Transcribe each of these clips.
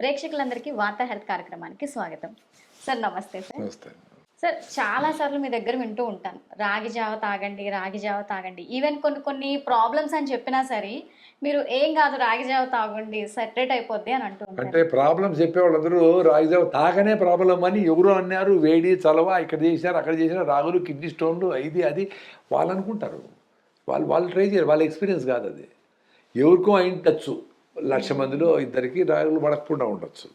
ప్రేక్షకులందరికీ వార్తా హెల్త్ కార్యక్రమానికి స్వాగతం. సార్ నమస్తే సార్. సార్ చాలా సార్లు మీ దగ్గర వింటూ ఉంటాను. రాగి జావ తాగండి రాగి జావ తాగండి. ఈవెన్ కొన్ని కొన్ని ప్రాబ్లమ్స్ అని చెప్పినా సరే మీరు ఏం కాదు రాగి జావ తాగండి సెటరేట్ అయిపోద్ది అని అంటూ అంటే ఉంటారు ప్రాబ్లమ్స్ చెప్పేవాళ్ళందరూ రాగిజావ తాగనే ప్రాబ్లం అని ఎవరు అన్నారు. వేడి చలవ ఇక్కడ చేసినారు అక్కడ చేసినారు రాగులు కిడ్నీ స్టోన్లు ఇది అది. వాళ్ళు అనుకుంటారు వాళ్ళు వాళ్ళు ట్రై చేయరు. వాళ్ళ ఎక్స్పీరియన్స్ కాదు అది. ఎవరికో అయింటచ్చు లక్ష మందిలో ఇద్దరికి రాగులు పడకుండా ఉండొచ్చు.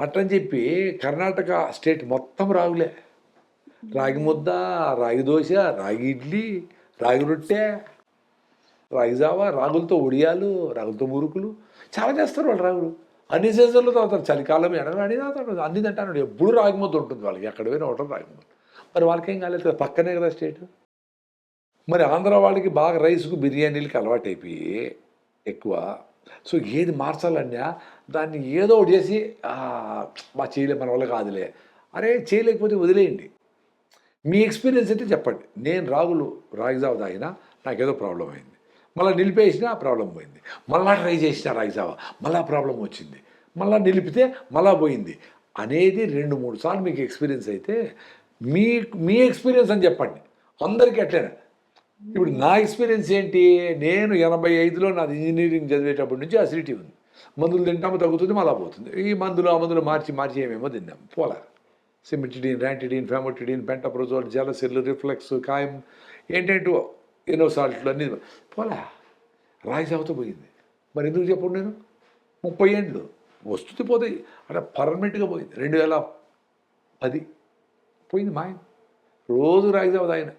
అట్లని చెప్పి కర్ణాటక స్టేట్ మొత్తం రాగులే. రాగి ముద్ద రాగి దోశ రాగి ఇడ్లీ రాగి రొట్టె రాగి జావా రాగులతో ఒడియాలు రాగులతో మురుకులు. చాలా చేస్తారు వాళ్ళు రాగులు. అన్ని సీజన్లో తాగుతారు. చలికాలం ఎడనాడి తాగుతారు. అన్ని తింటాడు ఎప్పుడు రాగి ముద్ద ఉంటుంది వాళ్ళకి. ఎక్కడ పోయినా ఒకటి రాగి ముద్ద. మరి వాళ్ళకేం కాలేదు కదా? పక్కనే కదా స్టేట్. మరి ఆంధ్ర వాళ్ళకి బాగా రైస్కు బిర్యానీలకి అలవాటు అయిపోయి ఎక్కువ సో ఏది మార్చాలన్నా దాన్ని ఏదో ఒకటి చేసి "ఆ, మా చేయలే మన వల్ల కాదులే. అరే చేయలేకపోతే వదిలేయండి. మీ ఎక్స్పీరియన్స్ అయితే చెప్పండి. నేను రాగులు రాగిజావ తాగినా నాకేదో ప్రాబ్లం అయింది. మళ్ళీ నిలిపేసినా ప్రాబ్లం పోయింది. మళ్ళా ట్రై చేసిన రాగిజావ మళ్ళా ప్రాబ్లం వచ్చింది. మళ్ళీ నిలిపితే మళ్ళా పోయింది. అనేది రెండు మూడు సార్లు మీకు ఎక్స్పీరియన్స్ అయితే మీ మీ ఎక్స్పీరియన్స్ అని చెప్పండి. అందరికీ అట్లేనే. ఇప్పుడు నా ఎక్స్పీరియన్స్ ఏంటి? నేను ఎనభై ఐదులో నాది ఇంజనీరింగ్ చదివేటప్పటి నుంచి అసిడిటీ ఉంది. మందులు తింటాము తగ్గుతుంది మళ్ళా పోతుంది. ఈ మందులు ఆ మందులు మార్చి మార్చి ఏమేమో తిన్నాం. పోలా. సిమిటిడిన్ ర్యాంటిడిన్ ఫెమోటిడిన్ పెంటప్రోజోల్ జలసెల్ రిఫ్లెక్స్ కాయం ఏంటంటో ఎన్నో సాల్ట్లు అన్నీ పోలా. రాయి సాగుతూ పోయింది. మరి ఎందుకు చెప్పండి నేను? ముప్పై ఏండ్లు వస్తుంది పోతాయి అంటే పర్మనెంట్గా పోయింది. రెండు వేల పది. పోయింది మాయం రోజు రాగి జావ ఆయన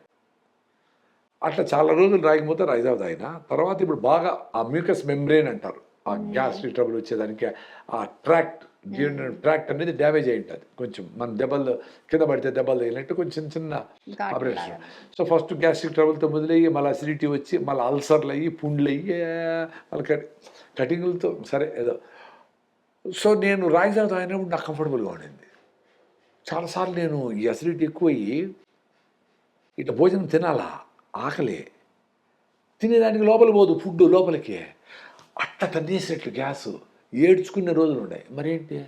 అట్లా చాలా రోజులు రాగిపోతే రైజావ్ తాగిన తర్వాత ఇప్పుడు బాగా ఆ మ్యూకస్ మెంబ్రెయిన్ అంటారు. ఆ గ్యాస్ట్రిక్ ట్రబుల్ వచ్చేదానికి ఆ ట్రాక్ట్ ట్రాక్ట్ అనేది డ్యామేజ్ అయి ఉంటుంది కొంచెం మన దెబ్బలు కింద పడితే దెబ్బలు తగిలినట్టు కొంచెం చిన్న ఆపరేషన్. సో ఫస్ట్ గ్యాస్ట్రిక్ ట్రబుల్తో మొదలయ్యి మళ్ళీ అసిడిటీ వచ్చి మళ్ళీ అల్సర్లు అయ్యి పుండ్లు అయ్యి మళ్ళీ కటి కటింగులతో సరే ఏదో. సో నేను రాయిజావ్ తాగినప్పుడు నాకు కంఫర్టబుల్గా ఉండింది. చాలాసార్లు నేను ఈ అసిడిటీ ఎక్కువ అయ్యి ఇట్లా భోజనం తినాలా? ఆకలి. తినేదానికి లోపల పోదు ఫుడ్ లోపలికి. అట్ట తన్నేసినట్లు గ్యాస్. ఏడ్చుకునే రోజులు ఉన్నాయి మరేంటి?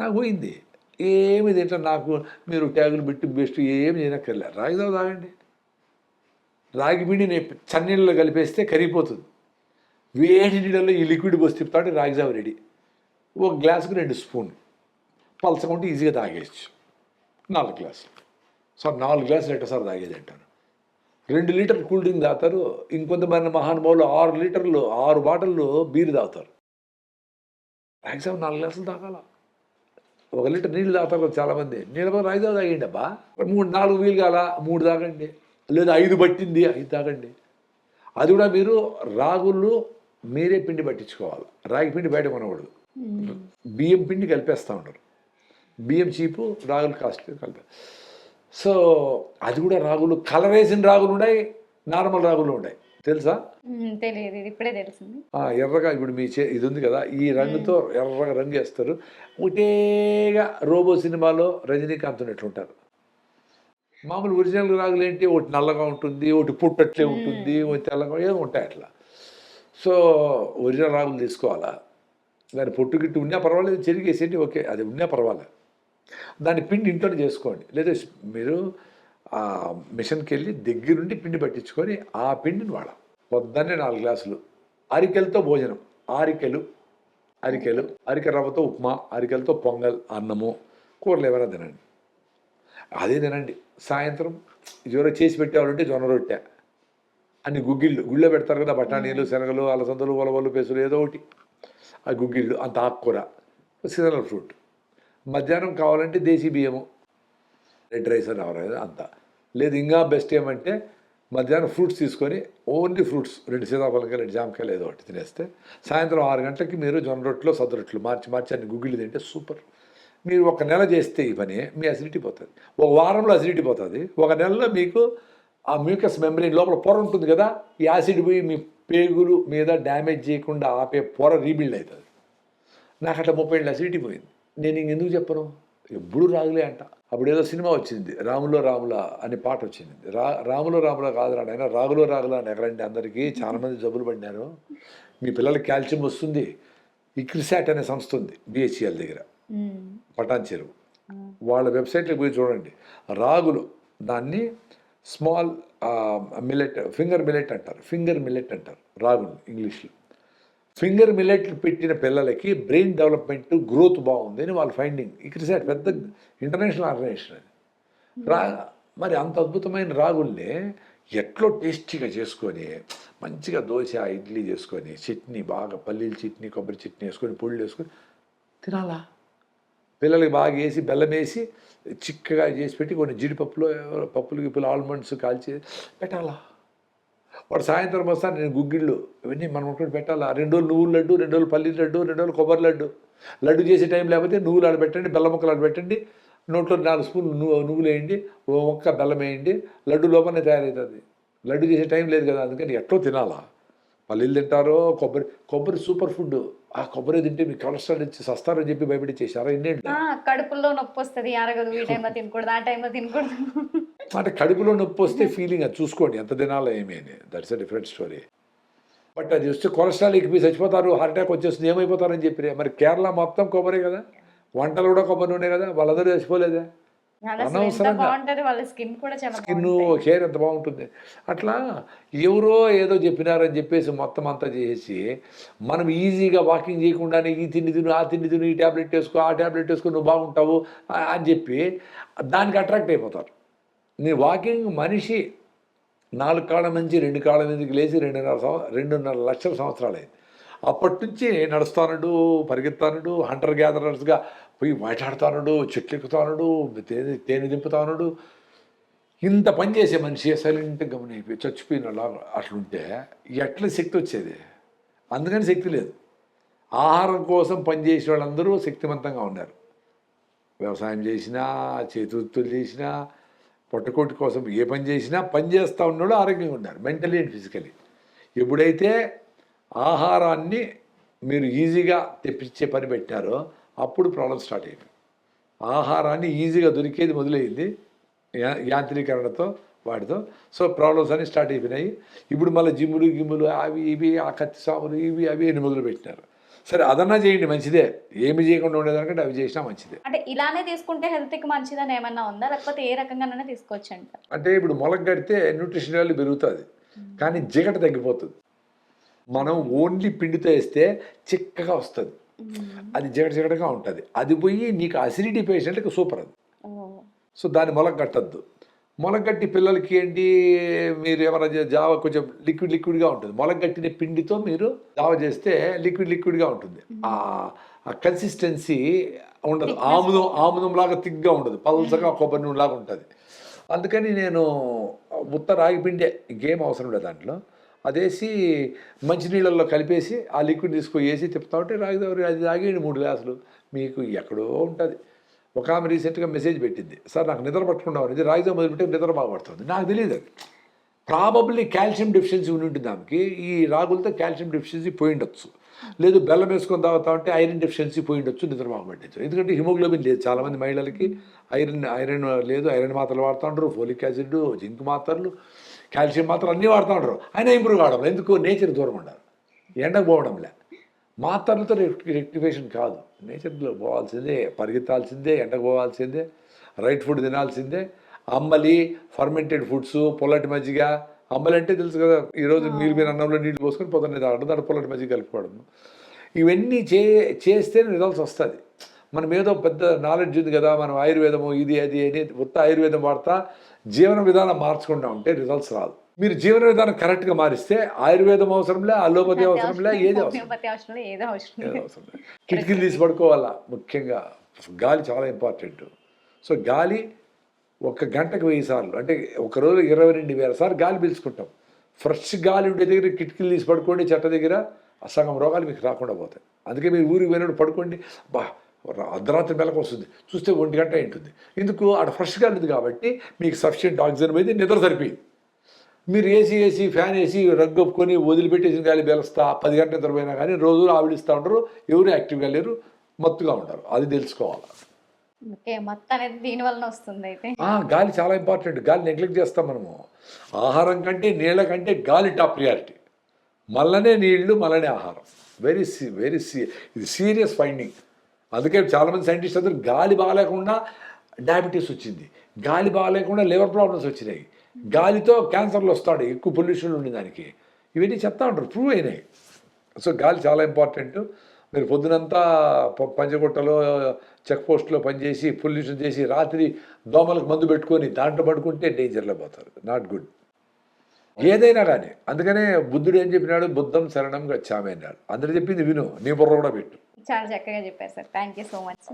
నాకు పోయింది. ఏమి తింటా నాకు మీరు ట్యాగులు పెట్టి బెస్ట్ ఏమి చేయనక్కర్లే రాగి జావ తాగండి. రాగి పిండిని చన్నీళ్ళలో కలిపేస్తే కరిగిపోతుంది. వేడి నీళ్ళలో ఈ లిక్విడ్ పోసి తిప్పుతాడు రాగి జావ రెడీ. ఒక గ్లాసుకు రెండు స్పూన్ పలసకుంటే ఈజీగా తాగేయచ్చు. నాలుగు గ్లాసులు. సార్ నాలుగు గ్లాసులు ఎట్ట సార్ తాగేది అంటాను రెండు లీటర్లు కూల్ డ్రింక్ తాగుతారు ఇంకొంతమంది మహానుభావులు ఆరు లీటర్లు ఆరు బాటిళ్ళు బీర్ తాగుతారు. మ్యాక్సిమం నాలుగు గ్లాసులు తాగాల. ఒక లీటర్ నీళ్ళు తాగుతారు కదా చాలామంది. నీళ్ళ పక్కన ఐదు తాగండి అబ్బా మూడు నాలుగు వీలు కాల మూడు తాగండి. లేదా ఐదు పట్టింది ఐదు తాగండి. అది కూడా మీరు రాగులు మీరే పిండి పట్టించుకోవాలి. రాగి పిండి బయట కొనకూడదు. బియ్యం పిండి కలిపేస్తూ ఉంటారు బియ్యం చీపు రాగులు కాస్ట్ కలిపే. సో అది కూడా రాగులు కలర్ వేసిన రాగులు ఉన్నాయి నార్మల్ రాగులు ఉన్నాయి తెలుసా? తెలియదు ఇప్పుడే తెలిసింది. ఎర్రగా ఇప్పుడు మీ చే ఇది ఉంది కదా ఈ రంగుతో ఎర్రగా రంగు వేస్తారు. ఒకటేగా రోబో సినిమాలో రజనీకాంత్ ఉన్నట్లుంటారు మామూలు ఒరిజినల్ రాగులు ఏంటి? ఒకటి నల్లగా ఉంటుంది ఒకటి పుట్టట్లే ఉంటుంది ఒకటి తెల్లగా ఏదో ఉంటాయి అట్లా. సో ఒరిజినల్ రాగులు తీసుకోవాలా? దాని పొట్టు గిట్టు ఉన్నా పర్వాలేదు చెరిగేసేయండి ఓకే అది ఉన్నా పర్వాలేదు. దాని పిండి ఇంట్లో చేసుకోండి. లేదా మీరు ఆ మిషన్కి వెళ్ళి దగ్గరుండి పిండి పట్టించుకొని ఆ పిండిని వాడాలి పొద్దున్నే నాలుగు గ్లాసులు. అరికెలతో భోజనం. ఆరికెలు అరికెలు అరిక రవ్వతో ఉప్మా అరికెలతో పొంగల్ అన్నము కూరలు ఏమైనా తినండి. అదే తినండి. సాయంత్రం ఎవరో చేసి పెట్టేవాళ్ళంటే జొన్న రొట్టె. అన్ని గుగ్గిళ్ళు. గుళ్ళో పెడతారు కదా బఠానీలు శనగలు అలసందలు ఉలవలు పెసులు ఏదో ఒకటి. ఆ గుగ్గిళ్ళు అంత ఆకుకూర సీజనల్ ఫ్రూట్. మధ్యాహ్నం కావాలంటే దేశీ బియ్యము. రెడ్ రైస్ అని అవరాదు అంత. లేదు ఇంకా బెస్ట్ ఏమంటే మధ్యాహ్నం ఫ్రూట్స్ తీసుకొని ఓన్లీ ఫ్రూట్స్ రెండు సీతాఫలకాయ రెండు జామకాయలు ఏదో ఒకటి తినేస్తే సాయంత్రం ఆరు గంటలకి మీరు జొన్న రొట్టెలో సద్ద రొట్టెలు మార్చి మార్చి అన్ని గుగ్గిళ్ళు తింటే సూపర్ మీరు ఒక నెల చేస్తే ఈ పని మీ అసిడిటీ పోతుంది. ఒక వారంలో అసిడిటీ పోతుంది. ఒక నెలలో మీకు ఆ మ్యూకస్ మెమరీ లోపల పొర ఉంటుంది కదా ఈ యాసిడ్ పోయి మీ పేగులు మీద డ్యామేజ్ చేయకుండా ఆపే పొర రీబిల్డ్ అవుతుంది. నాకు అట్లా ముప్పై ఏళ్ళు అసిడిటీ పోయింది. నేను ఇంకెందుకు చెప్పను? ఎప్పుడు రాగులే అంట. అప్పుడు ఏదో సినిమా వచ్చింది రాములో రాముల అనే పాట వచ్చింది. రా రాములో రాముల కాదు నాయన రాగులో రాగుల అని ఎక్కడండి అందరికీ. చాలా మంది జబ్బులు పడినారు. మీ పిల్లలకి కాల్షియం వస్తుంది. ఇక్రిసాట్ అనే సంస్థ ఉంది బిహెచ్ఎల్ దగ్గర. పటాన్ చెరువు. వాళ్ళ వెబ్సైట్లోకి పోయి చూడండి. రాగులు దాన్ని స్మాల్ మిల్లెట్ ఫింగర్ మిల్లెట్ అంటారు. ఫింగర్ మిల్లెట్ అంటారు రాగులు ఇంగ్లీష్లో. ఫింగర్ మిల్లెట్ పెట్టిన పిల్లలకి బ్రెయిన్ డెవలప్మెంట్ గ్రోత్ బాగుంది అని వాళ్ళ ఫైండింగ్. ఇక్కడ పెద్ద ఇంటర్నేషనల్ ఆర్గనైజేషన్ అది. రా మరి అంత అద్భుతమైన రాగుల్ని ఎట్లో టేస్టీగా చేసుకొని మంచిగా దోశ ఇడ్లీ చేసుకొని చట్నీ బాగా పల్లీల చట్నీ కొబ్బరి చట్నీ వేసుకొని పొళ్ళు వేసుకొని తినాలా? పిల్లలకి బాగా వేసి బెల్లం వేసి చిక్కగా చేసి పెట్టి కొన్ని జీడిపప్పులు పప్పులు గిప్పులు ఆల్మండ్స్ కాల్చి పెట్టాలా? వాడు సాయంత్రం వస్తా నేను గుగ్గిళ్ళు ఇవన్నీ మనం ఒకటి పెట్టాలా? రెండు రోజులు నువ్వుల లడ్డు రెండు రోజులు పల్లి లడ్డు రెండు రోజులు కొబ్బరి లడ్డు. లడ్డు చేసే టైం లేకపోతే నువ్వులు ఆడ పెట్టండి బెల్లం ముక్కలు ఆడ పెట్టండి నోట్లో నాలుగు స్పూన్లు నువ్వు నువ్వులు వేయండి ఓ మొక్క బెల్లం వేయండి లడ్డు లోపలనే తయారవుతుంది. లడ్డు చేసే టైం లేదు కదా అందుకని ఎట్లో తినాలా? పల్లీలు తింటారో? కొబ్బరి కొబ్బరి సూపర్ ఫుడ్. ఆ కొబ్బరి తింటే మీకు కొలెస్ట్రాల్ ఇచ్చి సస్తారని చెప్పి భయపడి ఎన్నేంటి ఆ, కడుపులో నొప్పి వస్తుంది అరగదు ఈ టైంలో తినకూడదు ఆ టైంలో తినకూడదు. అంటే కడుపులో నొప్పి వస్తే ఫీలింగ్ అది చూసుకోండి. ఎంత తినాలో ఏమీ అని. That's a different story but అది వస్తే కొలెస్ట్రాల్ ఎక్కిపోయి చచ్చిపోతారు హార్ట్ అటాక్ వచ్చేస్తుంది ఏమైపోతారని చెప్పి మరి కేరళ మొత్తం కొబ్బరి కదా. వంటలు కూడా కొబ్బరి నూనె కదా. వాళ్ళందరూ చచ్చిపోలేదా? అనవసరంగా. స్కిన్. హెయిర్ ఎంత బాగుంటుంది. అట్లా ఎవరో ఏదో చెప్పినారని చెప్పేసి మొత్తం అంతా చేసి మనం ఈజీగా వాకింగ్ చేయకుండానే ఈ తిండి తిను ఆ తిండి తిను ఈ ట్యాబ్లెట్ వేసుకో ఆ ట్యాబ్లెట్ వేసుకో నువ్వు బాగుంటావు అని చెప్పి దానికి అట్రాక్ట్ అయిపోతారు. నీ వాకింగ్ మనిషి నాలుగు కాళ్ళ నుంచి రెండు కాళ్ళ మీదకి లేచి రెండున్నర రెండున్నర లక్షల సంవత్సరాలు అయింది అప్పటి నుంచి నడుస్తానుడు పరిగెత్తానుడు హంటర్ గ్యాదరర్స్గా పోయి వేటాడుతానుడు చెట్లు ఎక్కుతానుడు తేనె తేనె దింపుతానుడు. ఇంత పని చేసే మనిషి సైలెంట్గా గమనైపోయి చచ్చిపోయిన అట్లుంటే ఎట్లా శక్తి వచ్చేది? అందుకని శక్తి లేదు. ఆహారం కోసం పనిచేసే వాళ్ళందరూ శక్తివంతంగా ఉన్నారు. వ్యవసాయం చేసినా చేతివృత్తులు చేసినా పొట్టకోటి కోసం ఏ పని చేసినా పని చేస్తూ ఉన్నాడు ఆరోగ్యంగా ఉన్నారు మెంటలీ అండ్ ఫిజికలీ. ఎప్పుడైతే ఆహారాన్ని మీరు ఈజీగా తెప్పించే పని పెట్టారో అప్పుడు ప్రాబ్లం స్టార్ట్ అయింది ఆహారాన్ని ఈజీగా దొరికేది మొదలైంది యా యాంత్రీకరణతో వాటితో. సో ప్రాబ్లమ్స్ అన్నీ స్టార్ట్ అయిపోయినాయి. ఇప్పుడు మళ్ళీ జిమ్ములు గిమ్ములు అవి ఇవి ఆ కత్తి సాములు ఇవి అవి అని మొదలు పెట్టినారు సరే అదన్నా చేయండి మంచిదే. ఏమి చేయకుండా ఉండేదానికంటే అవి చేసినా మంచిదే. అంటే ఇలానే తీసుకుంటే హెల్త్కి మంచిదని ఏమన్నా ఉందా? లేకపోతే ఏ రకంగానైనా తీసుకోవచ్చు అంటారు అంటే ఇప్పుడు మొలక కడితే న్యూట్రిషన్ వాల్యూ పెరుగుతుంది. కానీ జిగట తగ్గిపోతుంది. మనం ఓన్లీ పిండితో వేస్తే చిక్కగా వస్తుంది. అది జిగట జిగటగా ఉంటుంది. అది పోయి నీకు అసిడిటీ పేషెంట్కి సూపర్ అది. సో దాన్ని మొలక కట్టద్దు. మొలక కట్టి పిల్లలకి ఏంటి? మీరు ఏమైనా జావ కొంచెం లిక్విడ్ లిక్విడ్గా ఉంటుంది. మొలక కట్టిన పిండితో మీరు జావ చేస్తే లిక్విడ్ లిక్విడ్గా ఉంటుంది. ఆ కన్సిస్టెన్సీ ఉండదు. ఆముదం ఆముదం లాగా తిగ్గా ఉండదు. పల్సగా కొబ్బరి నూనె లాగా ఉంటుంది. అందుకని నేను ఉత్త రాగి పిండే ఇంకేం అవసరం లేదు దాంట్లో. అదేసి మంచినీళ్ళల్లో కలిపేసి ఆ లిక్విడ్ తీసుకొని వేసి తిప్పుతా ఉంటే రాగి అది తాగేయండి మూడు గ్లాసులు మీకు ఎక్కడో ఉంటుంది. ఒక ఆమె రీసెంట్గా మెసేజ్ పెట్టింది. సార్ నాకు నిద్ర పట్టుకుండా ఇది రాయితో మొదలుపెట్టే నిద్ర బాగా పడుతుంది నాకు తెలియదు అది. ప్రాబబ్లీ కాల్షియం డెఫిషియన్సీ ఉండి ఉంటుంది ఆమెకి. ఈ రాగులతో కాల్షియం డెఫిషియన్సీ పోయి ఉండొచ్చు. లేదు బెల్లం వేసుకొని తాగుతా ఉంటే ఐరన్ డెఫిషియన్సీ పోయి ఉండొచ్చు నిద్ర బాగా ఎందుకంటే హిమోగ్లోబిన్ లేదు. చాలామంది మహిళలకి ఐరన్ ఐరన్ లేదు. ఐరన్ మాత్రలు వాడుతూ ఉంటారు. ఫోలిక్ యాసిడ్ జింక్ మాత్రలు కాల్షియం మాత్రలు అన్నీ వాడుతూ ఉంటారు. అయినా ఇంప్రూవ్ కావడం ఎందుకు నేచర్ దూరం ఉండాలి. ఎండకు పోవడంలే. మాత్రలతో రెక్టిఫికేషన్ కాదు. నేచర్లో పోవాల్సిందే పరిగెత్తాల్సిందే ఎండకు పోవాల్సిందే రైట్ ఫుడ్ తినాల్సిందే. అంబలి ఫర్మెంటెడ్ ఫుడ్స్ పొల్లటి మజ్జిగ. అంబలి అంటే తెలుసు కదా ఈరోజు మీరు మీరు అన్నంలో నీళ్ళు పోసుకొని పొద్దున్నే తాగడం దాంట్లో పొల్లటి మజ్జిగ కలుపుకోవడం. ఇవన్నీ చే చేస్తేనే రిజల్ట్స్ వస్తుంది. మనం ఏదో పెద్ద నాలెడ్జ్ ఉంది కదా మనం ఆయుర్వేదము ఇది అది అని ఉత్త ఆయుర్వేదం వాడతా జీవన విధానం మార్చకుండా ఉంటే రిజల్ట్స్ రాదు. మీరు జీవన విధానం కరెక్ట్గా మారిస్తే ఆయుర్వేదం అవసరంలే అలోపతి అవసరంలే ఏది అవసరం. కిటికీలు తీసి పడుకోవాలా ముఖ్యంగా గాలి చాలా ఇంపార్టెంట్. సో గాలి ఒక గంటకు వెయ్యి సార్లు అంటే ఒక రోజు ఇరవై రెండు వేల సార్లు గాలి పీల్చుకుంటాం. ఫ్రెష్ గాలి ఉండే దగ్గర కిటికీలు తీసి పడుకోండి చెట్ట దగ్గర సగం రోగాలు మీకు రాకుండా పోతాయి. అందుకే మీరు ఊరికి పోయినప్పుడు పడుకోండి బా అర్ధరాత్రి మెలకు వస్తుంది. చూస్తే ఒంటి గంట ఉంటుంది. ఎందుకు ఆడ ఫ్రెష్ గాలి ఉంది కాబట్టి మీకు సఫిషియెంట్ ఆక్సిజన్ మీద నిద్ర సరిపోయింది. మీరు ఏసీ ఏసీ ఫ్యాన్ వేసి రగ్గొప్పుకొని వదిలిపెట్టేసిన గాలి బెలుస్తా పది గంటల నిద్రపోయినా కానీ రోజు ఆవిడిస్తూ ఉంటారు ఎవరు యాక్టివ్గా లేరు మత్తుగా ఉంటారు. అది తెలుసుకోవాలి. గాలి చాలా ఇంపార్టెంట్. గాలి నెగ్లెక్ట్ చేస్తాం మనము. ఆహారం కంటే నీళ్ళ కంటే గాలి టాప్ ప్రియారిటీ. మళ్ళనే నీళ్ళు మళ్ళనే ఆహారం. వెరీ వెరీ ఇది సీరియస్ ఫైండింగ్ అందుకే చాలామంది సైంటిస్ట్ అందరూ గాలి బాగాలేకుండా డయాబెటీస్ వచ్చింది. గాలి బాగాలేకుండా లివర్ ప్రాబ్లమ్స్ వచ్చినాయి. గాలితో క్యాన్సర్లు వస్తాడు ఎక్కువ పొల్యూషన్ ఉండే దానికి. ఇవన్నీ చెప్తా ఉంటారు ప్రూవ్ అయినాయి. సో గాలి చాలా ఇంపార్టెంట్ మీరు పొద్దునంతా పంచగుట్టలో చెక్ పోస్ట్లో పనిచేసి పొల్యూషన్ చేసి రాత్రి దోమలకు మందు పెట్టుకొని దాంట్లో పడుకుంటే డేంజర్లో పోతారు. నాట్ గుడ్ ఏదైనా కానీ అందుకనే బుద్ధుడు ఏం చెప్పినాడు? బుద్ధం శరణం గచ్చామి అన్నాడు. అందరు చెప్పింది విను నీ బుర్ర కూడా పెట్టు. చాలా చక్కగా చెప్పారు sir. Thank you so much